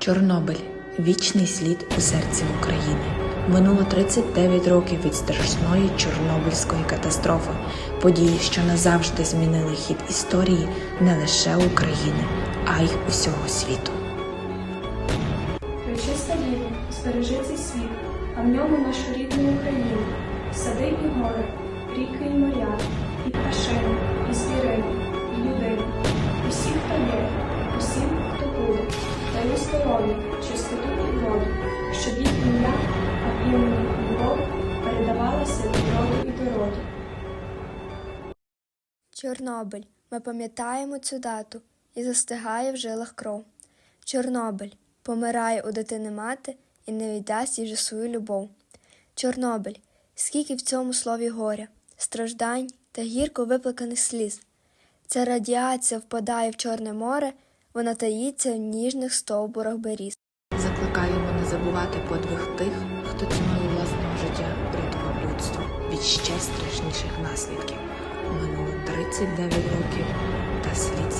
Чорнобиль вічний слід у серці України. Минуло 39 років від страшної Чорнобильської катастрофи, події, що назавжди змінили хід історії не лише України, а й усього світу. Пречиста Діво, збережи цей світ, а в ньому нашу рідну Україну, сади і гори, ріки і моря, здоров'я, чистоту і воду, щоб їх ім'я, а імені любов передавалося від роду і до роду. Чорнобиль. Ми пам'ятаємо цю дату і застигає в жилах кров. Чорнобиль помирає у дитини мати і не віддасть їй же свою любов. Чорнобиль, скільки в цьому слові горя, страждань та гірко виплаканих сліз. Ця радіація впадає в Чорне море, вона таїться в ніжних стовбурах беріз. Закликаємо не забувати подвиг тих, хто ціною власного життя врятував людство від ще страшніших наслідків. Минуло 39 років та слід